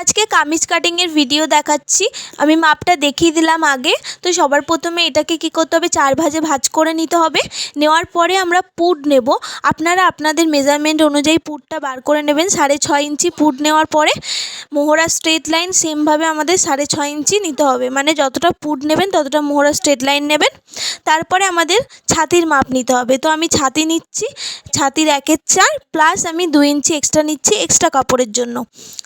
আজকে কামিজ কাটিংয়ের ভিডিও দেখাচ্ছি। আমি মাপটা দেখিয়ে দিলাম আগে। তো সবার প্রথমে এটাকে কী করতে হবে? চার ভাজে ভাজ করে নিতে হবে। নেওয়ার পরে আমরা পুট নেব। আপনারা আপনাদের মেজারমেন্ট অনুযায়ী পুটটা বার করে নেবেন। সাড়ে ছয় ইঞ্চি পুট নেওয়ার পরে মোহরা স্ট্রেট লাইন সেমভাবে আমাদের সাড়ে ছয় ইঞ্চি নিতে হবে। মানে যতটা পুট নেবেন, ততটা মোহরা স্ট্রেট লাইন নেবেন। তারপরে আমাদের ছাতির মাপ নিতে হবে। তো আমি ছাতি নিচ্ছি। ছাতির একের চার প্লাস আমি দু ইঞ্চি এক্সট্রা নিচ্ছি এক্সট্রা কাপড়ের জন্য।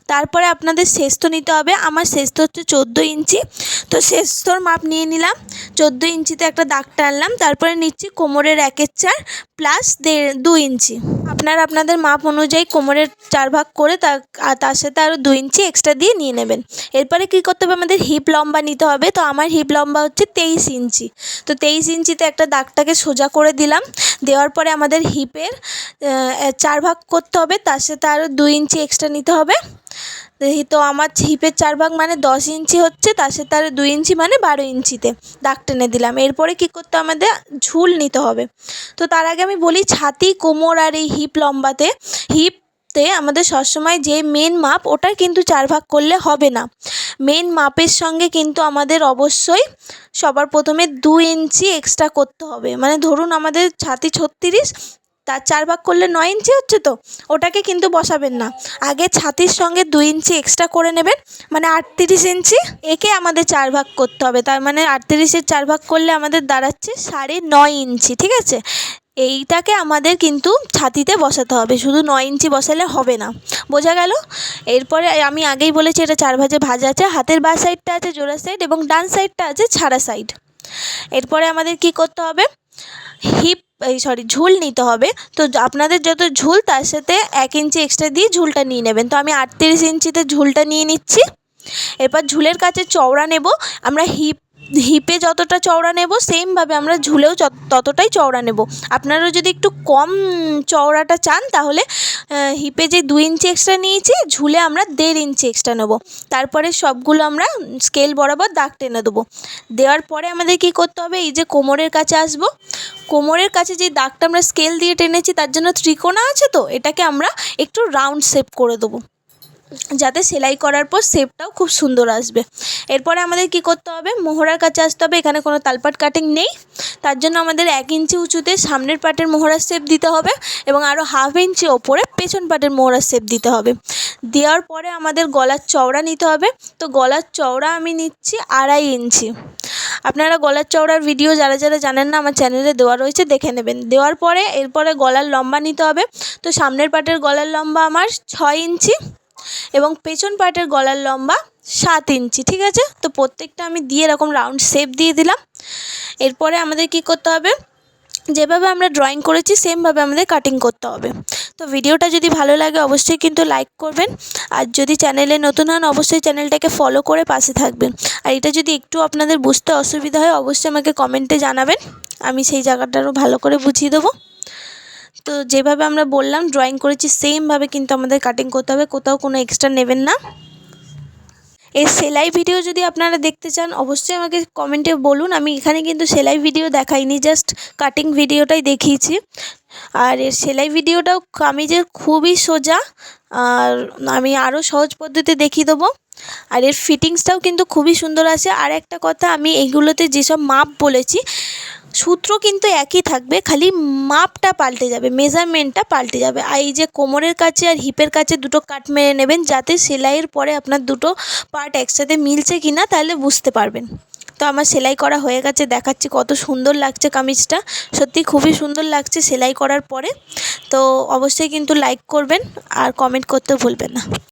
তারপরে আপনাদের শেস্ত নিতে হবে। আমার শেস্ত হচ্ছে চোদ্দ ইঞ্চি। তো শেস্তর মাপ নিয়ে নিলাম। চোদ্দ ইঞ্চিতে একটা দাগ টানলাম তারপরে নিচ্ছি কোমরের একের চার প্লাস দেড়, দু ইঞ্চি। আপনারা আপনাদের মাপ অনুযায়ী কোমরের চার ভাগ করে তার তার সাথে আরও দু ইঞ্চি এক্সট্রা দিয়ে নিয়ে নেবেন। এরপরে কী করতে হবে? আমাদের হিপ লম্বা নিতে হবে। তো আমার হিপ লম্বা হচ্ছে তেইশ ইঞ্চি। তো তেইশ ইঞ্চিতে একটা দাগটাকে সোজা করে দিলাম। দেওয়ার পরে আমাদের হিপের চার ভাগ করতে হবে। তার সাথে আরও দু ইঞ্চি এক্সট্রা নিতে হবে। তো আমার হিপের চার ভাগ মানে দশ ইঞ্চি হচ্ছে, তার সাথে আরও দুই ইঞ্চি মানে বারো ইঞ্চিতে দাগ টেনে দিলাম। এরপরে কী করতে আমাদের? ঝুল নিতে হবে। তো তার আগে আমি বলি ছাতি, কোমর আর এই হিপ লম্বাতে হিপ তে আমাদের সবসময় যে মেন মাপ, ওটা কিন্তু চার ভাগ করলে হবে না। মেন মাপের সঙ্গে কিন্তু আমাদের অবশ্যই সবার প্রথমে দু ইঞ্চি এক্সট্রা করতে হবে। মানে ধরুন আমাদের ছাতি ছত্রিশ তার চার ভাগ করলে নয় ইঞ্চি হচ্ছে তো? ওটাকে কিন্তু বসাবেন না। আগে ছাতির সঙ্গে দু ইঞ্চি এক্সট্রা করে নেবেন। মানে আটত্রিশ ইঞ্চি একে আমাদের চার ভাগ করতে হবে। তার মানে আটত্রিশের চার ভাগ করলে আমাদের দাঁড়াচ্ছে সাড়ে নয় ইঞ্চি, ঠিক আছে? এইটাকে আমাদের কিন্তু ছাতিতে বসাতে হবে। শুধু নয় ইঞ্চি বসালে হবে না। বোঝা গেল? এরপরে আমি আগেই বলেছি এটা চার ভাজে ভাজা আছে। হাতের বাঁ সাইডটা আছে জোড়া সাইড এবং ডান সাইডটা আছে ছাড়া সাইড এরপরে আমাদের কি করতে হবে? হিপ, এই সরি, ঝুল নিতে হবে। তো আপনাদের যত ঝুল, তার সাথে এক ইঞ্চি এক্সট্রা দিয়ে ঝুলটা নিয়ে নেবেন। তো আমি আটত্রিশ ইঞ্চিতে ঝুলটা নিয়ে নিচ্ছি। এরপর ঝুলের কাছে চওড়া নেব। আমরা হিপ হিপে যতটা চওড়া নেব, সেমভাবে আমরা ঝুলেও ততটাই চওড়া নেব। আপনারা যদি একটু কম চওড়াটা চান, তাহলে হিপে যে দু ইঞ্চি এক্সট্রা নিয়েছি, ঝুলে আমরা দেড় ইঞ্চি এক্সট্রা নেব। তারপরে সবগুলো আমরা স্কেল বরাবর দাগ টেনে দেবো। দেওয়ার পরে আমাদের কী করতে হবে, এই যে কোমরের কাছে আসব। কোমরের কাছে যে দাগটা আমরা স্কেল দিয়ে টেনেছি, তার জন্য ত্রিকোণা আছে তো, এটাকে আমরা একটু রাউন্ড শেপ করে দেবো। যাতে সেলাই করার পর শেপটাও খুব সুন্দর আসবে। এরপরে আমাদের কী করতে হবে? মোহরার কাছে আসতে হবে। এখানে কোনো তালপাট কাটিং নেই। তার জন্য আমাদের এক ইঞ্চি উঁচুতে সামনের পাটের মোহরার শেপ দিতে হবে এবং আরও হাফ ইঞ্চি ওপরে পেছন পাটের মোহরার শেপ দিতে হবে। দেওয়ার পরে আমাদের গলার চওড়া নিতে হবে। তো গলার চওড়া আমি নিচ্ছি আড়াই ইঞ্চি। আপনারা গলার চওড়ার ভিডিও যারা যারা জানেন না, আমার চ্যানেলে দেওয়া রয়েছে, দেখে নেবেন। দেওয়ার পরে এরপরে গলার লম্বা নিতে হবে। তো সামনের পাটের গলার লম্বা আমার ছয় ইঞ্চি। এবং পেছন পার্টের গলার লম্বা সাত ইঞ্চি, ঠিক আছে? তো প্রত্যেকটা আমি দিয়ে এরকম রাউন্ড শেপ দিয়ে দিলাম। এরপরে আমাদের কী করতে হবে? যেভাবে আমরা ড্রয়িং করেছি সেমভাবে আমাদের কাটিং করতে হবে। তো ভিডিওটা যদি ভালো লাগে, অবশ্যই কিন্তু লাইক করবেন। আর যদি চ্যানেলে নতুন হন, অবশ্যই চ্যানেলটাকে ফলো করে পাশে থাকবেন। আর এটা যদি একটু আপনাদের বুঝতে অসুবিধা হয়, অবশ্যই আমাকে কমেন্টে জানাবেন। আমি সেই জায়গাটারও ভালো করে বুঝিয়ে দেবো। তো যেভাবে আমরা বললাম ড্রয়িং করেছি সেমভাবে কিন্তু আমাদের কাটিং করতে হবে, কোথাও কোনো এক্সট্রা নেবেন না। এই সেলাই ভিডিও যদি আপনারা দেখতে চান, অবশ্যই আমাকে কমেন্টে বলুন। আমি এখানে কিন্তু সেলাই ভিডিও দেখাইনি জাস্ট কাটিং ভিডিওটাই দেখিয়েছি। আর এর সেলাই ভিডিওটাও কামিজের খুবই সোজা, আর আমি আরও সহজ পদ্ধতি দেখিয়ে দেবো। আর এর ফিটিংসটাও কিন্তু খুবই সুন্দর আছে। আর একটা কথা, আমি এইগুলোতে যেসব মাপ বলেছি সূত্র কিন্তু একই থাকবে, খালি মাপটা পাল্টে যাবে মেজারমেন্টটা পাল্টে যাবে। আর এই যে কোমরের কাছে আর হিপের কাছে দুটো কাট মেরে নেবেন, যাতে সেলাইয়ের পরে আপনার দুটো পার্ট একসাথে মিলছে কি না তাহলে বুঝতে পারবেন। তো আমার সেলাই করা হয়ে গেছে, দেখাচ্ছি কত সুন্দর লাগছে কামিজটা। সত্যি খুবই সুন্দর লাগছে সেলাই করার পরে। তো অবশ্যই কিন্তু লাইক করবেন আর কমেন্ট করতেও ভুলবেন না।